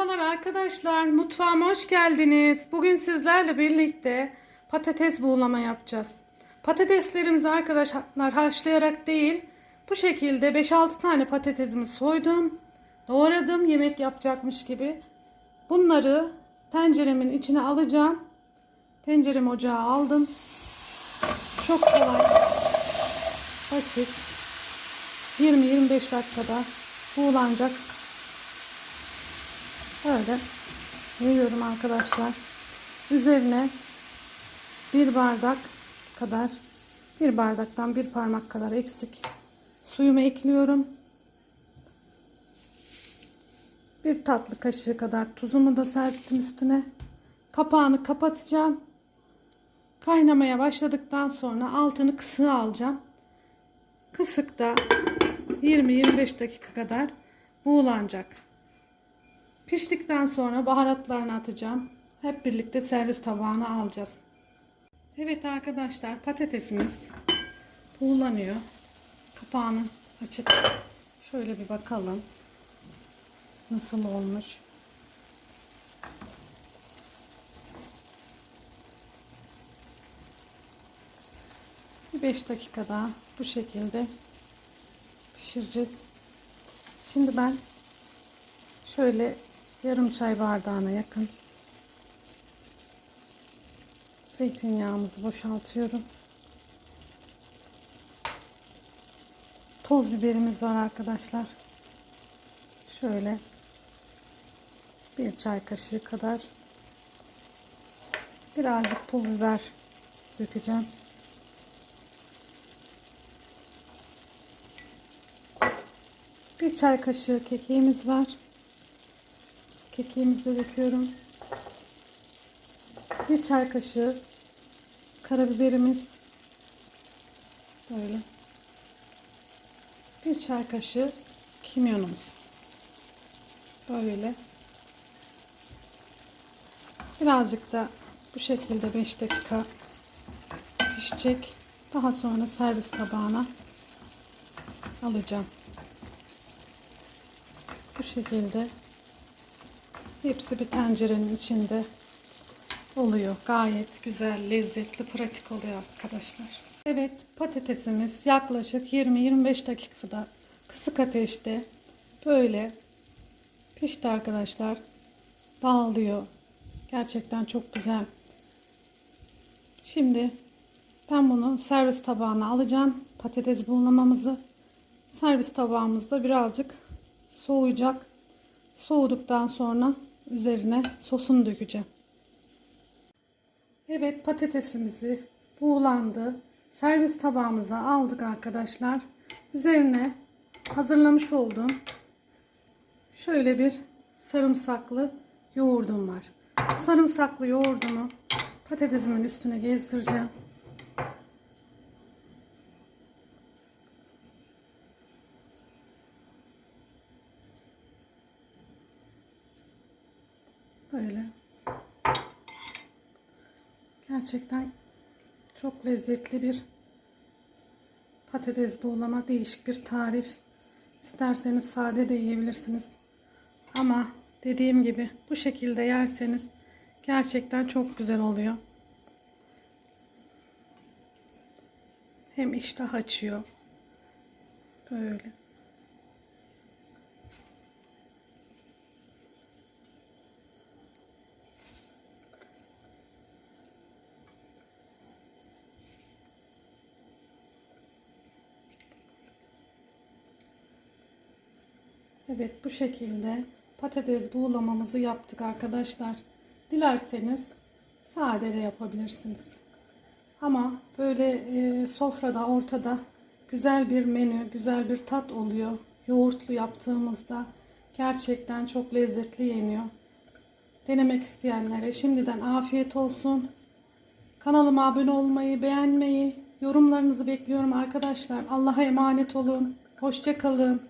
Merhabalar arkadaşlar, mutfağıma hoş geldiniz. Bugün sizlerle birlikte patates buğulama yapacağız. Patateslerimizi arkadaşlar haşlayarak değil, bu şekilde 5-6 tane patatesimi soydum, doğradım yemek yapacakmış gibi. Bunları tenceremin içine alacağım. Tenceremi ocağa aldım. Çok kolay, basit. 20-25 dakikada buğulanacak Böyle yiyorum arkadaşlar. Üzerine bir bardak kadar bir bardaktan bir parmak kadar eksik suyumu ekliyorum. Bir tatlı kaşığı kadar tuzumu da serptim üstüne. Kapağını kapatacağım. Kaynamaya başladıktan sonra altını kısığa alacağım. Kısıkta 20-25 dakika kadar buğulanacak. Piştikten sonra baharatlarını atacağım. Hep birlikte servis tabağına alacağız. Evet arkadaşlar patatesimiz buğulanıyor. Kapağını açıp şöyle bir bakalım. Nasıl olmuş. Bir 5 dakika daha bu şekilde pişireceğiz. Şimdi ben şöyle yarım çay bardağına yakın zeytinyağımızı boşaltıyorum. Toz biberimiz var arkadaşlar. Şöyle bir çay kaşığı kadar birazcık pul biber dökeceğim. Bir çay kaşığı kekiğimiz var. Kekiğimizi döküyorum. Bir çay kaşığı karabiberimiz. Böyle. Bir çay kaşığı kimyonumuz. Böyle. Birazcık da bu şekilde 5 dakika pişecek. Daha sonra servis tabağına alacağım. Bu şekilde Hepsi bir tencerenin içinde oluyor. Gayet güzel, lezzetli, pratik oluyor arkadaşlar. Evet patatesimiz yaklaşık 20-25 dakikada kısık ateşte böyle pişti arkadaşlar. Dağılıyor. Gerçekten çok güzel. Şimdi ben bunu servis tabağına alacağım. Patates buğulamamızı. Servis tabağımızda birazcık soğuyacak. Soğuduktan sonra üzerine sosunu dökeceğim. Evet patatesimizi buğulandı. Servis tabağımıza aldık arkadaşlar. Üzerine hazırlamış olduğum şöyle bir sarımsaklı yoğurdum var. Bu sarımsaklı yoğurdumu patatesimin üstüne gezdireceğim. Böyle. Gerçekten çok lezzetli bir patates buğulama değişik bir tarif. İsterseniz sade de yiyebilirsiniz. Ama dediğim gibi bu şekilde yerseniz gerçekten çok güzel oluyor. Hem iştah açıyor. Böyle. Evet bu şekilde patates buğulamamızı yaptık arkadaşlar. Dilerseniz sade de yapabilirsiniz. Ama böyle e, sofrada ortada güzel bir menü, güzel bir tat oluyor. Yoğurtlu yaptığımızda gerçekten çok lezzetli yeniyor. Denemek isteyenlere şimdiden afiyet olsun. Kanalıma abone olmayı, beğenmeyi, yorumlarınızı bekliyorum arkadaşlar. Allah'a emanet olun. Hoşçakalın.